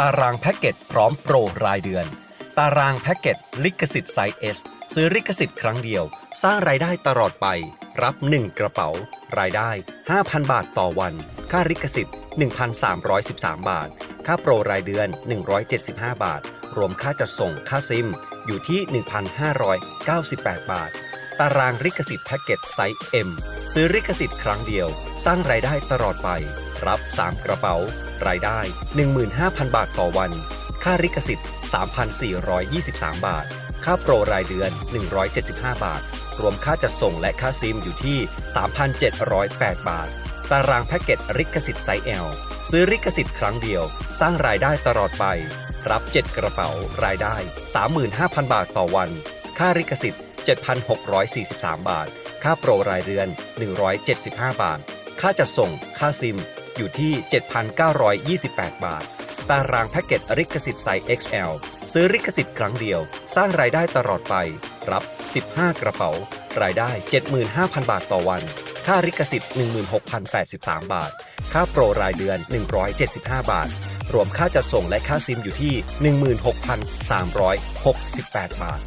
ตารางแพ็กเกจพร้อมโปรรายเดือน ตารางแพ็กเกจลิขสิทธิ์ไซส์ S ซื้อลิขสิทธิ์ครั้งเดียว สร้างรายได้ตลอดไป รับ 1 กระเป๋า รายได้ 5,000 บาทต่อวัน ค่าลิขสิทธิ์ 1,313 บาท ค่าโปรรายเดือน 175 บาท รวมค่าจัดส่งค่าซิม อยู่ที่ 1,598 บาท ตารางลิขสิทธิ์แพ็กเกจไซส์ M ซื้อลิขสิทธิ์ครั้งเดียว สร้างรายได้ตลอดไป รับ 3 กระเป๋า รายได้ 15,000 บาทต่อวัน ค่าลิขสิทธิ์ 3,423 บาท ค่าโปรรายเดือน 175 บาท รวมค่าจัดส่งและค่าซิมอยู่ที่ 3,708 บาท ตารางแพ็กเกจลิขสิทธิ์ไซส์ L ซื้อลิขสิทธิ์ครั้งเดียว สร้างรายได้ตลอดไป รับ 7 กระเป๋า รายได้ 35,000 บาทต่อวัน ค่าลิขสิทธิ์ 7,643 บาท ค่าโปรรายเดือน 175 บาท ค่าจัดส่ง ค่าซิม อยู่ที่ 7,928 บาท ตารางแพ็กเกจลิขสิทธิ์ไซส์ XL ซื้อลิขสิทธิ์ครั้งเดียว สร้างรายได้ตลอดไป รับ 15 กระเป๋า รายได้ 75,000 บาทต่อวัน ค่าลิขสิทธิ์ 16,083 บาท ค่าโปรรายเดือน 175 บาท รวมค่าจัดส่งและค่าซิมอยู่ที่ 16,368 บาท